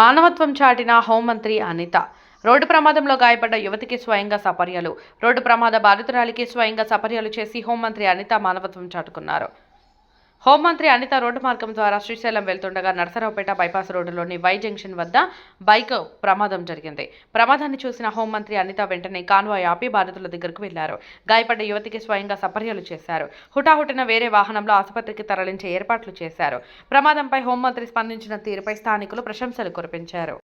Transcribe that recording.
మానవత్వం చాటిన హోంమంత్రి అనిత. రోడ్డు ప్రమాదంలో గాయపడ్డ యువతికి స్వయంగా సపర్యలు. రోడ్డు ప్రమాద బాధితురాలికి స్వయంగా సపర్యలు చేసి హోంమంత్రి అనిత మానవత్వం చాటుకున్నారు. హోంమంత్రి అనిత రోడ్డు మార్గం ద్వారా శ్రీశైలం వెళ్తుండగా నరసరావుపేట బైపాస్ రోడ్డులోని వై జంక్షన్ వద్ద బైక్ ప్రమాదం జరిగింది. ప్రమాదాన్ని చూసిన హోంమంత్రి అనిత వెంటనే కాన్వాయ్ ఆపి బాధితుల దగ్గరకు వెళ్ళారు. గాయపడ్డ యువతికి స్వయంగా సపర్యలు చేశారు. హుటాహుటిన వేరే వాహనంలో ఆసుపత్రికి తరలించే ఏర్పాట్లు చేశారు. ప్రమాదంపై హోంమంత్రి స్పందించిన తీరుపై స్థానికులు ప్రశంసలు కురిపించారు.